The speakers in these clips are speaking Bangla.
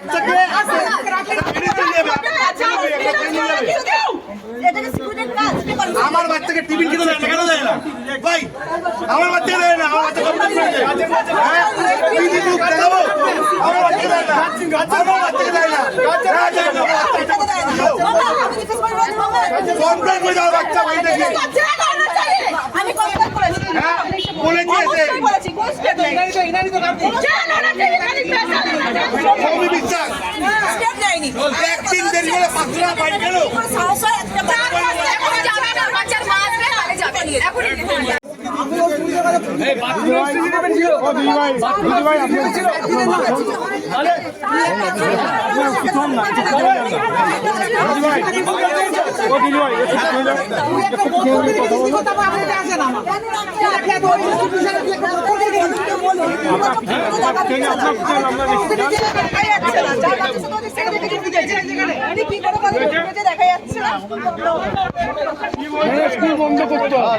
বাচ্চাকে। আমার বাচ্চাকে টিফিন খেতে দেয় না কেন দেয় না ভাই আমার বাচ্চাকে দেয় না আমার বাচ্চা কম্পিউটার করেছে হ্যাঁ? দেখাবো? আমার বাচ্চাকে দেয় না আমার বাচ্চাকে দেয় না হ্যাঁ, দেয় না। কমপ্লেন করে দাও বাচ্চা ভাই দেখে আমি কমপ্লেন করেছি হ্যাঁ করেছি কোন স্টেপ নেই সৌমি বিশ্বাস একদিন দেরি করে পাঁচশো বাড়ি গেল। দেখা যাচ্ছে না স্কুল বন্ধ করতে হবে?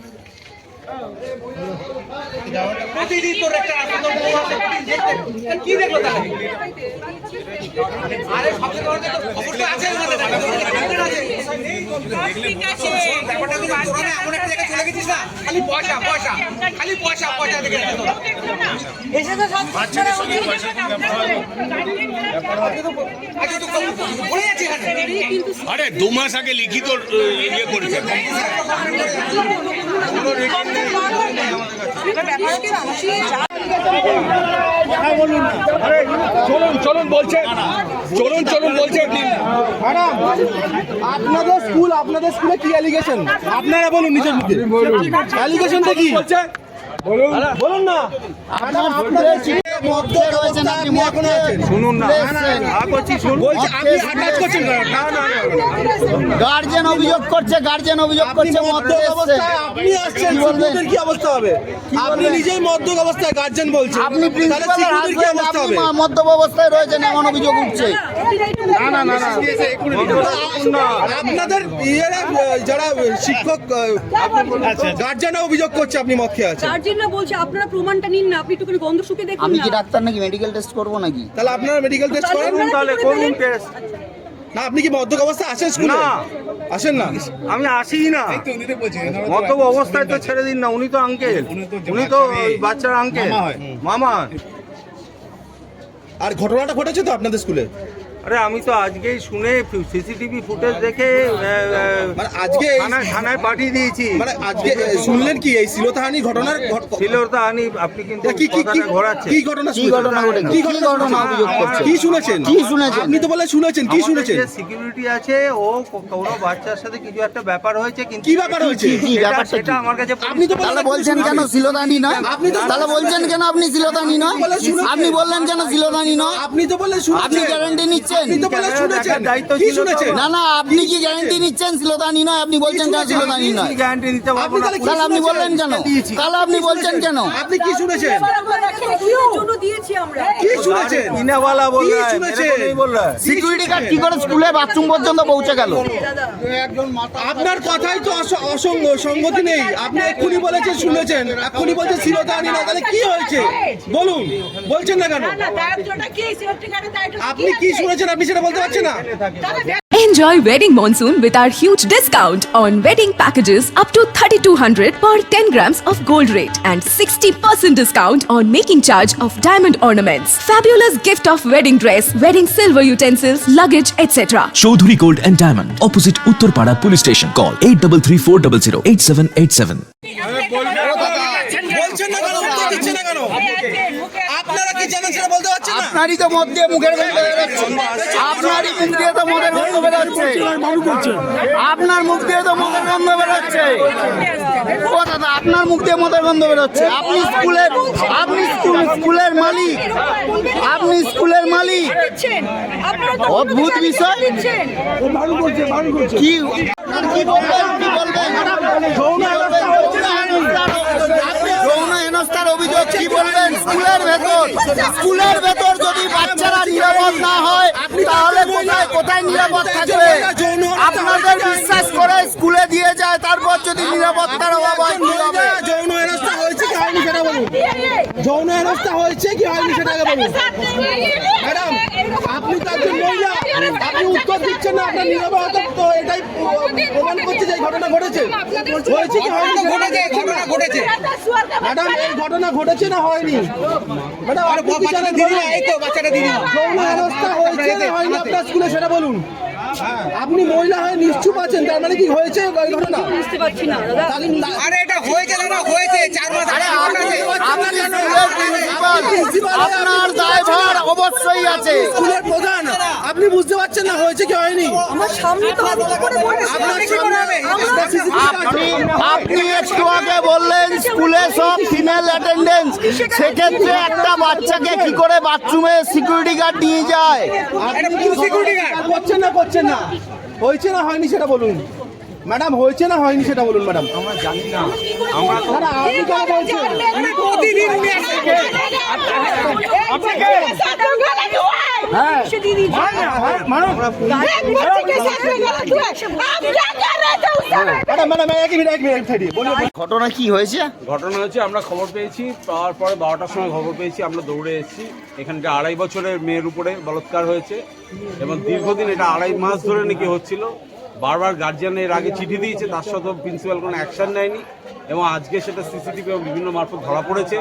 প্রতিদিন তোর একটা কি দেখল তাহলে আরে সবচেয়ে বড় কথা, আছে। ব্যাপারটা না এমন একটা জায়গায় চলে গেছিস না, খালি পয়সা, পয়সা, খালি পয়সা, পয়সা দেখে তোরা। আজকে তো এখানে। আরে দু মাস আগে লিখিত ইয়ে করেছে। চলুন চলুন বলছেন চলুন চলুন বলছেন ম্যাডাম আপনাদের স্কুল আপনাদের স্কুলে কি অ্যালিগেশন আপনারা বলুন নিজের মুখে। অ্যালিগেশনটা কি? বলুন বলুন না। ম্যাডাম আপনাদের মধ্য রয়েছেন আপনি শুনুন না। বলছি শুনুন। বলছি আপনি আটাচ করছেন না। না না গার্জেন অভিযোগ করছে গার্জেন অভিযোগ করছে আপনি আসছেন কি শিশুদের কি অবস্থা হবে? আপনি নিজেই মদ্যপ অবস্থায় গার্জেন বলছেন। আপনি তাহলে প্রিন্সিপালের শিশুদের কি অবস্থা আপনি হবে? মদ্যপ অবস্থায় রয়েছেন এমন অভিযোগ উঠছে। না না না না। আপনাদের ইয়েরা যারা শিক্ষক গার্জেন অভিযোগ করছে আপনি মদ খেয়ে আছেন। গার্জেনরা বলছে আপনারা প্রমাণটা নিন না আপনি একটুখানি গন্ধ শুকে দেখুন না। ডাক্তার নাকি মেডিকেল টেস্ট করব নাকি? তাহলে আপনারা মেডিকেল টেস্ট করুন। তাহলে করুন টেস্ট না আপনি কি মদ্যপ অবস্থা আসেন স্কুলে? না। আসেন না? আমি আসি না। মত অবস্থায় তো ছেড়ে দিন না উনি তো আঙ্কেল উনি তো বাচ্চার আঙ্কেল মামা। আর ঘটনাটা ঘটেছে তো আপনাদের স্কুলে? আরে আমি তো আজকেই শুনে সিসিটিভি ফুটেজ দেখে মানে আজকে থানায় থানায় পাঠিয়ে দিয়েছি। মানে আজকে শুনলেন কি? এই শিলতাহানি ঘটনার ঘট- ছিল আপনি কিন্তু কি কি কি ঘোরাচ্ছেন। কি ঘটনা কি ঘটনা কি কি ঘটনা কি শুনেছেন? কি শুনেছেন? আপনি তো বলে শুনেছেন কি শুনেছেন? সিকিউরিটি আছে ও কোনো বাচ্চার সাথে কিছু একটা ব্যাপার হয়েছে কিন্তু কি ব্যাপার হয়েছে? কি, কি, সেটা- ব্যাপারটা সেটা আমার কাছে আপনি তো তাহলে বলছেন কেন সিলোদানি না আপনি তো- তাহলে বলছেন কেন আপনি বলে শুনেছেন। আপনি বললেন কেন সিলোদানি না আপনি তো বলে শুনেছেন। আপনি গ্যারান্টি নিচ্ছেন নিচ্ছেন না না আপনি কি গ্যারান্টি নিচ্ছেন? শ্লোদানি নয় আপনি বলছেন কেন শ্লোদানি নয়। তাহলে আপনি বললেন কেন? তাহলে আপনি বলছেন কেন? আপনি কি শুনেছেন? সিকিউরিটি গার্ড কি করে স্কুলে বাথরুম পর্যন্ত পৌঁছে গেল? আপনার কথাই তো অসঙ্গ সঙ্গতি নেই। আপনি এক্ষুনি বলেছেন শুনেছেন। এক্ষুনি বলছেন না তাহলে কি হয়েছে? বলুন। বলছেন না কেন? আপনি কি শুনেছেন? আপনি সেটা বলতে পারছেন না Enjoy wedding monsoon with our huge discount on wedding packages up to 3200 per 10 grams of gold rate and 60% discount on making charge of diamond ornaments. Fabulous gift of wedding dress, wedding silver utensils, luggage, etc. Chowdhury gold and diamond opposite Uttarpara police station call eight double three four double zero eight seven eight seven বলছেন না কেন উত্তর দিচ্ছেন না কেন আপনারা কি জানেন সেটা বলতে পারছেন না। আপনারই তো মদ দিয়ে মুখের গন্ধ বেরোচ্ছে। আপনারই মুখ দিয়ে তো মদের গন্ধ বেরোচ্ছে। আপনার মুখ দিয়ে তো মদের গন্ধ বেরোচ্ছে। ও দাদা আপনার মুখ দিয়ে মদের গন্ধ বেরোচ্ছে। আপনি স্কুলের আপনি স্কুলের মালিক। আপনি স্কুলের মালিক। অদ্ভুত বিষয়। কি কি বলবেন? কি বলবেন? স্কুলের ভেতর স্কুলের ভেতর যদি বাচ্চারা নিরাপদ না হয়, তাহলে কোথায় কোথায় নিরাপদ থাকবে আপনাদের বিশ্বাস করে স্কুলে দিয়ে যায়, তারপর যদি নিরাপত্তার অভাব হয়, কি হবে? কি হয়নি সেটা বলুন। যৌন হেনস্থা হয়েছে কি হয়নি সেটা আগে বলুন। ম্যাডাম আপনি তো একজন মহিলা আপনি উত্তর দিচ্ছেন না আপনার নিরাপত্তা তো এটাই প্রমাণ করছে যে এই ঘটনা ঘটেছে। হয়েছে কি হয়নি আগে ঘটনা ঘটেছে ম্যাডাম এই ঘটনা ঘটেছে না হয়নি? ম্যাডাম আপনি কি জানেন? যৌন হেনস্থা হয়েছে না হয়নি আপনার স্কুলে সেটা বলুন। আপনি মহিলা হয়ে নিশ্চুপ আছেন তার মানে কি হয়েছে? ঘটনা বুঝতে পারছি না দাদা। আরে এটা হয়েছে দাদা হয়েছে চার মাস আরে আপনি আপনি স্কুলের প্রিন্সিপাল। আপনার দায়ভার অবশ্যই আছে। স্কুলের প্রধান। আপনি বুঝতে পারছেন না হয়েছে কি হয়নি? আমার সামনে তো আপনি আপনি একটু আগে বললেন স্কুলে সব ফিমেল অ্যাটেন্ডেন্স সেক্ষেত্রে একটা বাচ্চাকে কি করে বাথরুমে সিকিউরিটি গার্ড নিয়ে যায়? আপনি সিকিউরিটি গার্ড করছেন না করছেন? না। হয়েছে না হয়নি সেটা বলুন। ম্যাডাম হয়েছে না হয়নি সেটা বলুন ম্যাডাম? আমরা জানি না। আমরা আপনি কেন বলছেন? প্রতিদিন হ্যাঁ ঘটনা কি হয়েছে? ঘটনা হচ্ছে আমরা খবর পেয়েছি। পাওয়ার পরে বারোটার সময় খবর পেয়েছি আমরা দৌড়ে এসেছি। এখানটা আড়াই বছরের মেয়ের উপরে বলৎকার হয়েছে এবং দীর্ঘদিন এটা আড়াই মাস ধরে নাকি হচ্ছিল। বারবার গার্জিয়ান এর আগে চিঠি দিয়েছে তার সত্ত্বেও প্রিন্সিপাল কোনো অ্যাকশন নেয়নি এবং আজকে সেটা সিসিটিভি এবং বিভিন্ন মারফত ধরা পড়েছে।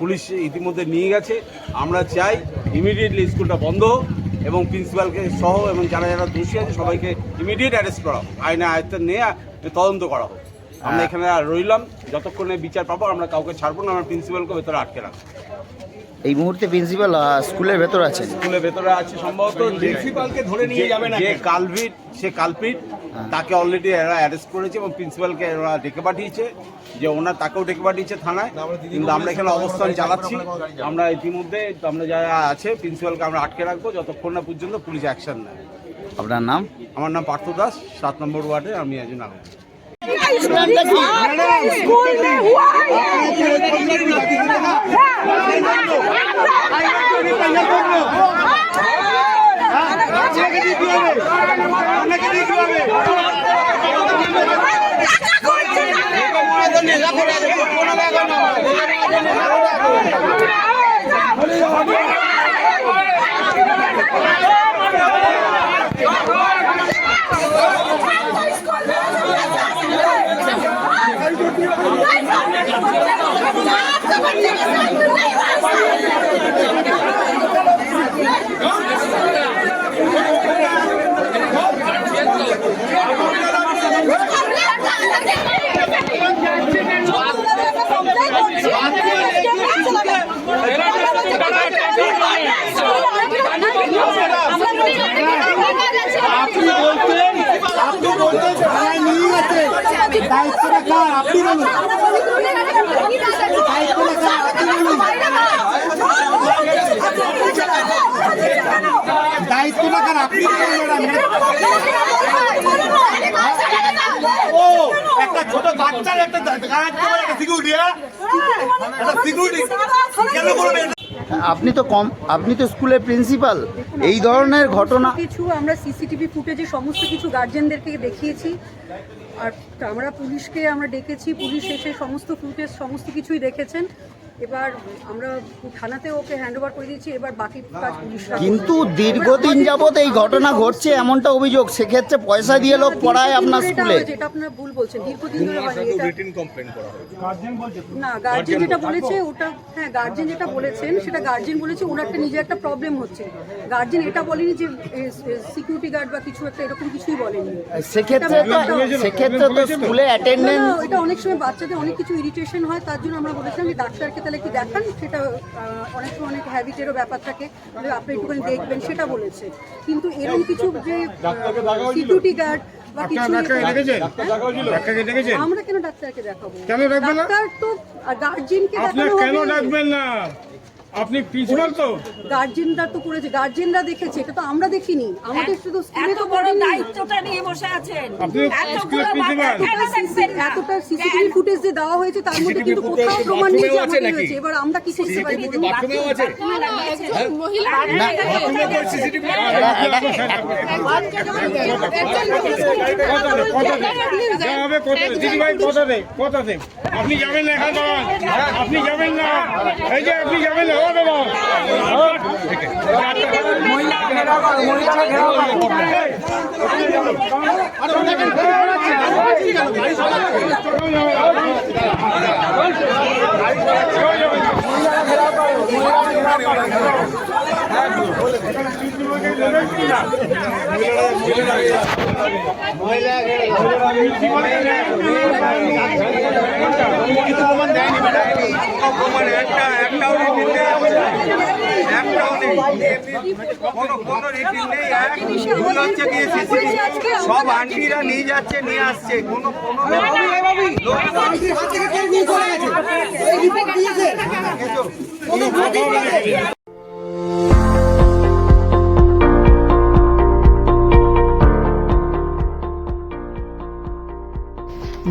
পুলিশ ইতিমধ্যে নিয়ে গেছে। আমরা চাই ইমিডিয়েটলি স্কুলটা বন্ধ হোক এবং প্রিন্সিপালকে সহ এবং যারা যারা দোষী আছে সবাইকে ইমিডিয়েট অ্যারেস্ট করা হোক। আইনে আয়ত্তে নিয়ে তদন্ত করা হোক। আমরা এখানে আর রইলাম। যতক্ষণে বিচার পাবো আমরা কাউকে ছাড়বো না আমরা প্রিন্সিপালকে ভেতরে আটকে রাখব। এই মুহূর্তে প্রিন্সিপাল স্কুলের ভেতর আছেন। স্কুলের ভেতরে আছে সম্ভবত প্রিন্সিপালকে ধরে নিয়ে যাবে না যে কালভিট সে কালপিট তাকে অলরেডি এরা অ্যারেস্ট করেছে এবং প্রিন্সিপালকে এরা ডেকে পাঠিয়েছে যে ওনার তাকেও ডেকে পাঠিয়েছে থানায়। কিন্তু আমরা এখানে অবস্থান চালাচ্ছি। আমরা ইতিমধ্যে আমরা যারা আছে প্রিন্সিপালকে আমরা আটকে রাখব যতক্ষণ না পর্যন্ত পুলিশ অ্যাকশন নেয়। আপনার নাম? আমার নাম পার্থ দাস সাত নম্বর ওয়ার্ডে আমি একজন নাগরিক আপনাকে দিয়ে কি হবে আপনাকে দিয়ে কি হবে আপনি বলতেন আপনি বলতেন থানায় নিয়ে গেছে। দায়িত্বটা কার আপনি বলুন। দায়িত্বটা কার আপনি বলুন। ও, একটা ছোট বাচ্চার একটা সিকিউরিটি একটা সিকিউরিটি কেন করবেন আপনি তো কম, আপনি তো স্কুলের প্রিন্সিপাল। এই ধরনের ঘটনা কিছু আমরা সিসিটিভি ফুটেজে সমস্ত কিছু গার্জেনদেরকে দেখিয়েছি। আর আমরা পুলিশকে আমরা ডেকেছি। পুলিশ এসে সমস্ত ফুটেজ, সমস্ত কিছুই দেখেছেন। এবার আমরা থানাতে ওকে হ্যান্ড ওভার করে দিয়েছি এবার বাকি কাজ পুলিশরা কিন্তু দীর্ঘদিন যাবত এই ঘটনা ঘটছে এমনটা অভিযোগ। সেক্ষেত্রে পয়সা দিয়ে লোক পড়ায় আপনার স্কুলে এটা হয়েছে, আপনারা ভুল বলছেন। দীর্ঘদিন ধরে হয়নি এটা না গার্জেন যেটা বলেছে। ওটা হ্যাঁ গার্জেন যেটা বলেছেন সেটা গার্জেন বলেছে ওনার একটা নিজে একটা প্রবলেম হচ্ছে। গার্জেন এটা বলেনি যে সিকিউরিটি গার্ড বা কিছু একটা এরকম কিছুই বলেনি। সেক্ষেত্রে তো সেক্ষেত্রে তো স্কুলে অ্যাটেন্ডেন্স এটা অনেক সময় বাচ্চাদের অনেক কিছু ইরিটেশন হয় তার জন্য আমরা বলেছিলাম যে ডাক্তারকে তাহলে কি দেখান? সেটা অনেক সময় অনেক হ্যাবিটেরও ব্যাপার থাকে। আপনি একটুখানি দেখবেন সেটা বলেছে। কিন্তু এরকম কিছু যে সিকিউরিটি গার্ড বা কিছু হ্যাঁ? আমরা কেন ডাক্তারকে দেখাবো? কেন ডাক্তার তো গার্জেনকে কেন ডাকবেন না? আপনি প্রিন্সিপাল তো গার্জেনরা তো করেছে গার্জেনরা দেখেছে এটা তো আমরা দেখিনি আমাদের শুধু স্কুলে তো পড়েনি দায়িত্বটা নিয়ে বসে আছেন আপনি স্কুলের প্রিন্সিপাল এতটা সিসিটিভি ফুটেজ যে দেওয়া হয়েছে তার মধ্যে কিন্তু কোথাও প্রমাণ নেই যে আমাদের হয়েছে এবার আমরা কি করতে পারি আপনি যাবেন না আপনি যাবেন না এই যে আপনি যাবেন না রিটিং সব আন্টিরা নিয়ে যাচ্ছে নিয়ে আসছে কোনো কোনো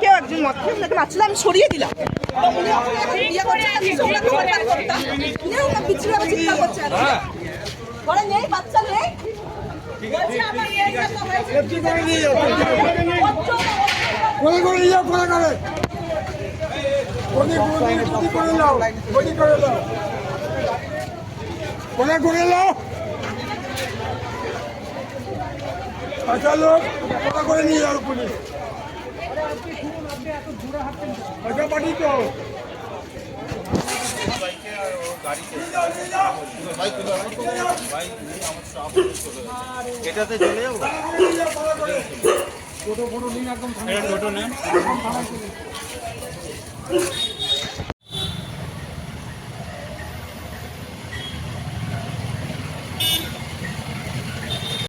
কেউ মারছিল, আমি সরিয়ে দিলাম। নিয়ে। ঘরে নেই, বাচ্চা নেই। করে করে যাও করে? করে গদি গদি গদি করে করে নাও করে করে নাও আচ্ছা লোক করে করে নিয়ে যাও পুলিশ। আচ্ছা পাঠি তো এটাতে চলে যাব? টোটো ফোটো নিন একদম টোটো নেন।